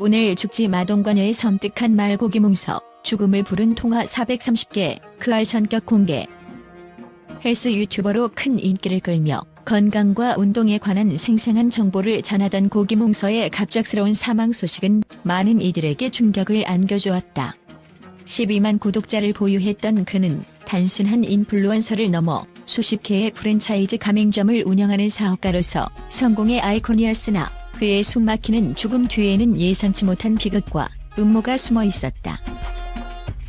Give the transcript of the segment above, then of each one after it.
오늘 죽지 마동관여의 섬뜩한 말고기 뭉서 죽음을 부른 통화 430개 그알 전격 공개 헬스 유튜버로 큰 인기를 끌며 건강과 운동에 관한 생생한 정보를 전하던 고기뭉서의 갑작스러운 사망 소식은 많은 이들에게 충격을 안겨주었다. 12만 구독자를 보유했던 그는 단순한 인플루언서를 넘어 수십 개의 프랜차이즈 가맹점을 운영하는 사업가로서 성공의 아이콘이었으나 그의 숨막히는 죽음 뒤에는 예상치 못한 비극과 음모가 숨어 있었다.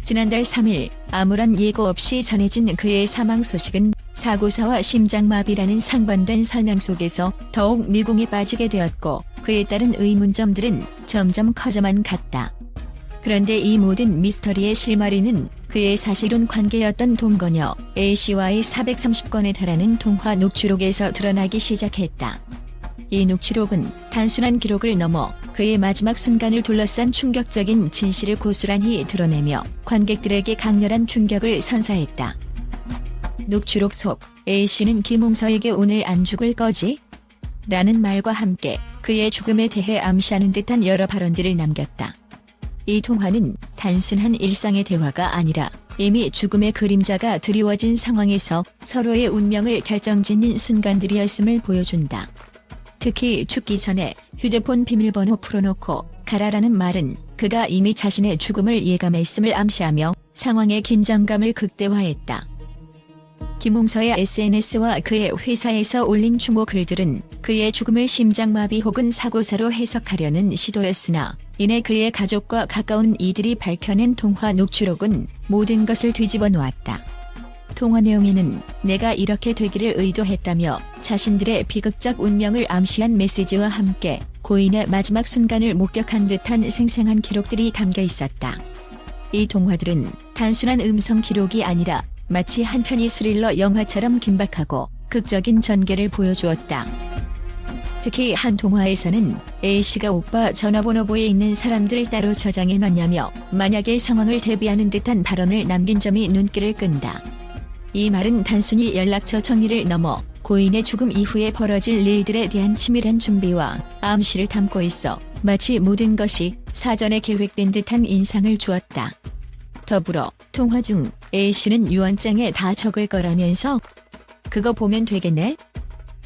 지난달 3일 아무런 예고 없이 전해진 그의 사망 소식은 사고사와 심장마비라는 상반된 설명 속에서 더욱 미궁에 빠지게 되었고 그에 따른 의문점들은 점점 커져만 갔다. 그런데 이 모든 미스터리의 실마리는 그의 사실혼 관계였던 동거녀 A씨와의 430건에 달하는 통화 녹취록에서 드러나기 시작했다. 이 녹취록은 단순한 기록을 넘어 그의 마지막 순간을 둘러싼 충격적인 진실을 고스란히 드러내며 관객들에게 강렬한 충격을 선사했다. 녹취록 속 A씨는 김웅서에게 오늘 안 죽을 거지? 라는 말과 함께 그의 죽음에 대해 암시하는 듯한 여러 발언들을 남겼다. 이 통화는 단순한 일상의 대화가 아니라 이미 죽음의 그림자가 드리워진 상황에서 서로의 운명을 결정짓는 순간들이었음을 보여준다. 특히 죽기 전에 휴대폰 비밀번호 풀어놓고 가라라는 말은 그가 이미 자신의 죽음을 예감했음을 암시하며 상황의 긴장감을 극대화했다. 김웅서의 SNS와 그의 회사에서 올린 추모 글들은 그의 죽음을 심장마비 혹은 사고사로 해석하려는 시도였으나 이내 그의 가족과 가까운 이들이 밝혀낸 통화 녹취록은 모든 것을 뒤집어 놓았다. 통화 내용에는 내가 이렇게 되기를 의도했다며 자신들의 비극적 운명을 암시한 메시지와 함께 고인의 마지막 순간을 목격한 듯한 생생한 기록들이 담겨 있었다. 이 통화들은 단순한 음성 기록이 아니라 마치 한 편의 스릴러 영화처럼 긴박하고 극적인 전개를 보여주었다. 특히 한 통화에서는 A씨가 오빠 전화번호부에 있는 사람들 따로 저장해 놨냐며 만약의 상황을 대비하는 듯한 발언을 남긴 점이 눈길을 끈다. 이 말은 단순히 연락처 정리를 넘어 고인의 죽음 이후에 벌어질 일들에 대한 치밀한 준비와 암시를 담고 있어 마치 모든 것이 사전에 계획된 듯한 인상을 주었다. 더불어 통화 중 A씨는 유언장에 다 적을 거라면서 그거 보면 되겠네?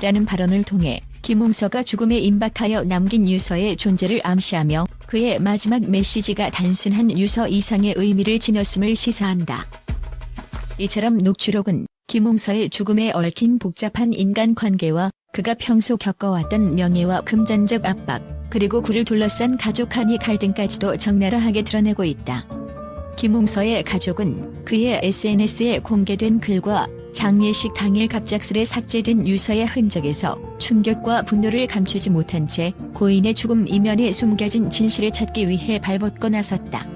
라는 발언을 통해 김웅서가 죽음에 임박하여 남긴 유서의 존재를 암시하며 그의 마지막 메시지가 단순한 유서 이상의 의미를 지녔음을 시사한다. 이처럼 녹취록은 김웅서의 죽음에 얽힌 복잡한 인간관계와 그가 평소 겪어왔던 명예와 금전적 압박, 그리고 그를 둘러싼 가족 간의 갈등까지도 적나라하게 드러내고 있다. 김웅서의 가족은 그의 SNS에 공개된 글과 장례식 당일 갑작스레 삭제된 유서의 흔적에서 충격과 분노를 감추지 못한 채 고인의 죽음 이면에 숨겨진 진실을 찾기 위해 발벗고 나섰다.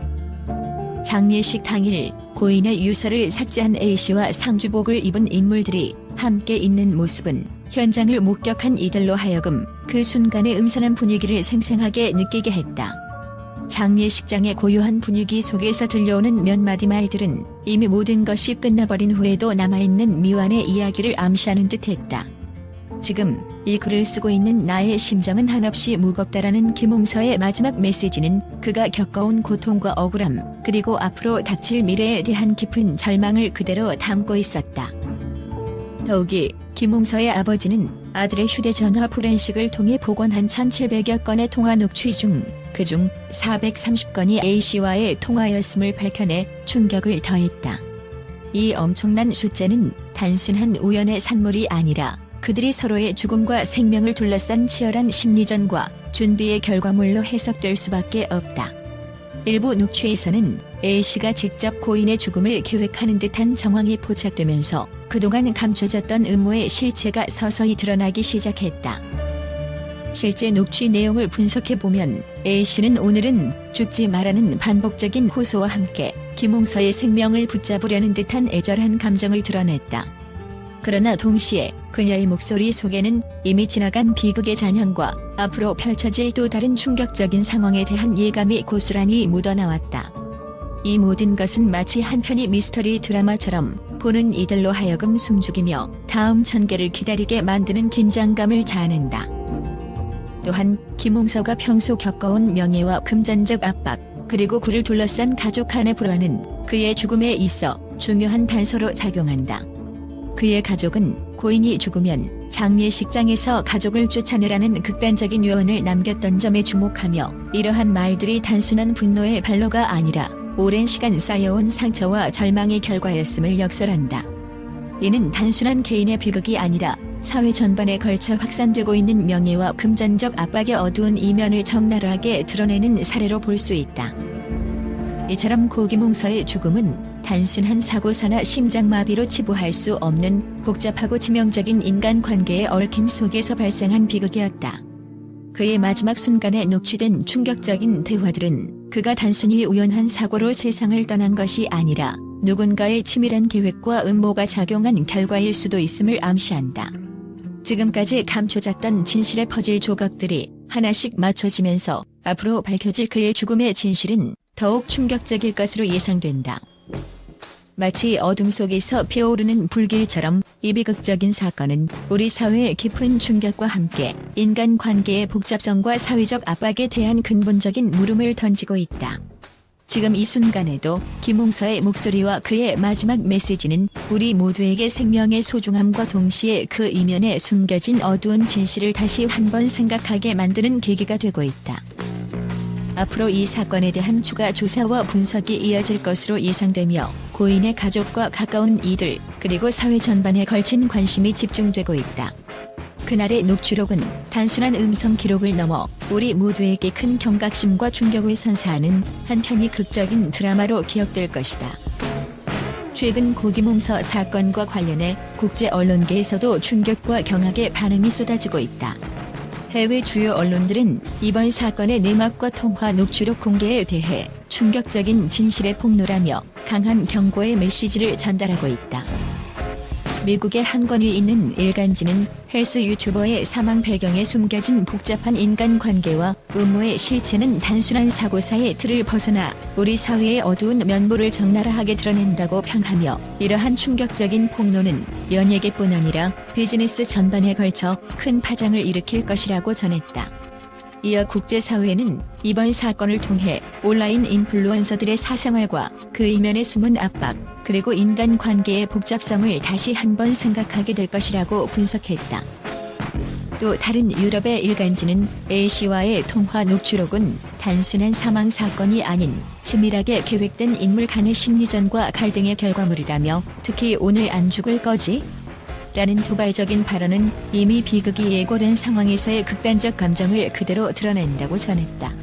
장례식 당일 고인의 유서를 삭제한 A씨와 상주복을 입은 인물들이 함께 있는 모습은 현장을 목격한 이들로 하여금 그 순간의 음산한 분위기를 생생하게 느끼게 했다. 장례식장의 고요한 분위기 속에서 들려오는 몇 마디 말들은 이미 모든 것이 끝나버린 후에도 남아있는 미완의 이야기를 암시하는 듯 했다. 지금 이 글을 쓰고 있는 나의 심정은 한없이 무겁다라는 김웅서의 마지막 메시지는 그가 겪어온 고통과 억울함 그리고 앞으로 닥칠 미래에 대한 깊은 절망을 그대로 담고 있었다. 더욱이 김웅서의 아버지는 아들의 휴대전화 포렌식을 통해 복원한 1700여 건의 통화 녹취 중 그중 430건이 A씨와의 통화였음을 밝혀내 충격을 더했다. 이 엄청난 숫자는 단순한 우연의 산물이 아니라 그들이 서로의 죽음과 생명을 둘러싼 치열한 심리전과 준비의 결과물로 해석될 수밖에 없다. 일부 녹취에서는 A씨가 직접 고인의 죽음을 계획하는 듯한 정황이 포착되면서 그동안 감춰졌던 음모의 실체가 서서히 드러나기 시작했다. 실제 녹취 내용을 분석해보면 A씨는 오늘은 죽지 말라는 반복적인 호소와 함께 김웅서의 생명을 붙잡으려는 듯한 애절한 감정을 드러냈다. 그러나 동시에 그녀의 목소리 속에는 이미 지나간 비극의 잔향과 앞으로 펼쳐질 또 다른 충격적인 상황에 대한 예감이 고스란히 묻어나왔다. 이 모든 것은 마치 한 편의 미스터리 드라마처럼 보는 이들로 하여금 숨죽이며 다음 전개를 기다리게 만드는 긴장감을 자아낸다. 또한 김웅서가 평소 겪어온 명예와 금전적 압박, 그리고 그를 둘러싼 가족 간의 불화는 그의 죽음에 있어 중요한 단서로 작용한다. 그의 가족은 고인이 죽으면 장례식장에서 가족을 쫓아내라는 극단적인 요원을 남겼던 점에 주목하며 이러한 말들이 단순한 분노의 발로가 아니라 오랜 시간 쌓여온 상처와 절망의 결과였음을 역설한다. 이는 단순한 개인의 비극이 아니라 사회 전반에 걸쳐 확산되고 있는 명예와 금전적 압박의 어두운 이면을 적나라하게 드러내는 사례로 볼 수 있다. 이처럼 고기몽서의 죽음은 단순한 사고사나 심장마비로 치부할 수 없는 복잡하고 치명적인 인간관계의 얽힘 속에서 발생한 비극이었다. 그의 마지막 순간에 녹취된 충격적인 대화들은 그가 단순히 우연한 사고로 세상을 떠난 것이 아니라 누군가의 치밀한 계획과 음모가 작용한 결과일 수도 있음을 암시한다. 지금까지 감춰졌던 진실의 퍼즐 조각들이 하나씩 맞춰지면서 앞으로 밝혀질 그의 죽음의 진실은 더욱 충격적일 것으로 예상된다. 마치 어둠 속에서 피어오르는 불길처럼 이 비극적인 사건은 우리 사회의 깊은 충격과 함께 인간 관계의 복잡성과 사회적 압박에 대한 근본적인 물음을 던지고 있다. 지금 이 순간에도 김웅서의 목소리와 그의 마지막 메시지는 우리 모두에게 생명의 소중함과 동시에 그 이면에 숨겨진 어두운 진실을 다시 한번 생각하게 만드는 계기가 되고 있다. 앞으로 이 사건에 대한 추가 조사와 분석이 이어질 것으로 예상되며 고인의 가족과 가까운 이들 그리고 사회 전반에 걸친 관심이 집중되고 있다. 그날의 녹취록은 단순한 음성 기록을 넘어 우리 모두에게 큰 경각심과 충격을 선사하는 한편이 극적인 드라마로 기억될 것이다. 최근 고기몽서 사건과 관련해 국제 언론계에서도 충격과 경악의 반응이 쏟아지고 있다. 해외 주요 언론들은 이번 사건의 내막과 통화 녹취록 공개에 대해 충격적인 진실의 폭로라며 강한 경고의 메시지를 전달하고 있다. 미국의 한 권위 있는 일간지는 헬스 유튜버의 사망 배경에 숨겨진 복잡한 인간관계와 음모의 실체는 단순한 사고사의 틀을 벗어나 우리 사회의 어두운 면모를 적나라하게 드러낸다고 평하며 이러한 충격적인 폭로는 연예계뿐 아니라 비즈니스 전반에 걸쳐 큰 파장을 일으킬 것이라고 전했다. 이어 국제사회는 이번 사건을 통해 온라인 인플루언서들의 사생활과 그 이면에 숨은 압박, 그리고 인간 관계의 복잡성을 다시 한번 생각하게 될 것이라고 분석했다. 또 다른 유럽의 일간지는 A씨와의 통화 녹취록은 단순한 사망 사건이 아닌 치밀하게 계획된 인물 간의 심리전과 갈등의 결과물이라며 특히 오늘 안 죽을 거지? 라는 도발적인 발언은 이미 비극이 예고된 상황에서의 극단적 감정을 그대로 드러낸다고 전했다.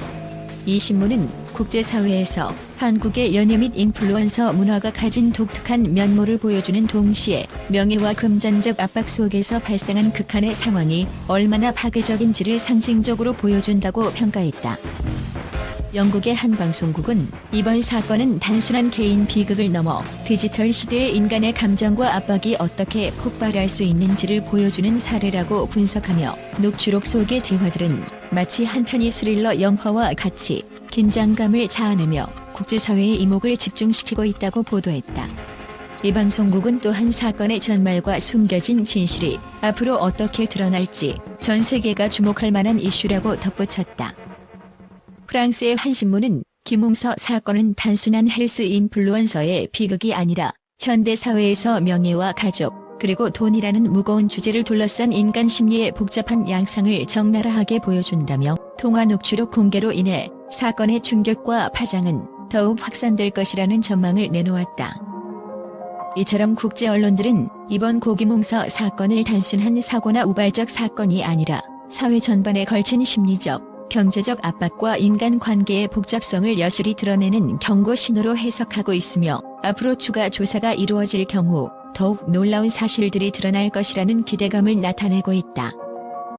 이 신문은 국제사회에서 한국의 연예 및 인플루언서 문화가 가진 독특한 면모를 보여주는 동시에 명예와 금전적 압박 속에서 발생한 극한의 상황이 얼마나 파괴적인지를 상징적으로 보여준다고 평가했다. 영국의 한 방송국은 이번 사건은 단순한 개인 비극을 넘어 디지털 시대의 인간의 감정과 압박이 어떻게 폭발할 수 있는지를 보여주는 사례라고 분석하며 녹취록 속의 대화들은 마치 한 편의 스릴러 영화와 같이 긴장감을 자아내며 국제사회의 이목을 집중시키고 있다고 보도했다. 이 방송국은 또한 사건의 전말과 숨겨진 진실이 앞으로 어떻게 드러날지 전 세계가 주목할 만한 이슈라고 덧붙였다. 프랑스의 한 신문은 김웅서 사건은 단순한 헬스 인플루언서의 비극이 아니라 현대 사회에서 명예와 가족 그리고 돈이라는 무거운 주제를 둘러싼 인간 심리의 복잡한 양상을 적나라하게 보여준다며 통화 녹취록 공개로 인해 사건의 충격과 파장은 더욱 확산될 것이라는 전망을 내놓았다. 이처럼 국제 언론들은 이번 고기몽서 사건을 단순한 사고나 우발적 사건이 아니라 사회 전반에 걸친 심리적 경제적 압박과 인간 관계의 복잡성을 여실히 드러내는 경고 신호로 해석하고 있으며 앞으로 추가 조사가 이루어질 경우 더욱 놀라운 사실들이 드러날 것이라는 기대감을 나타내고 있다.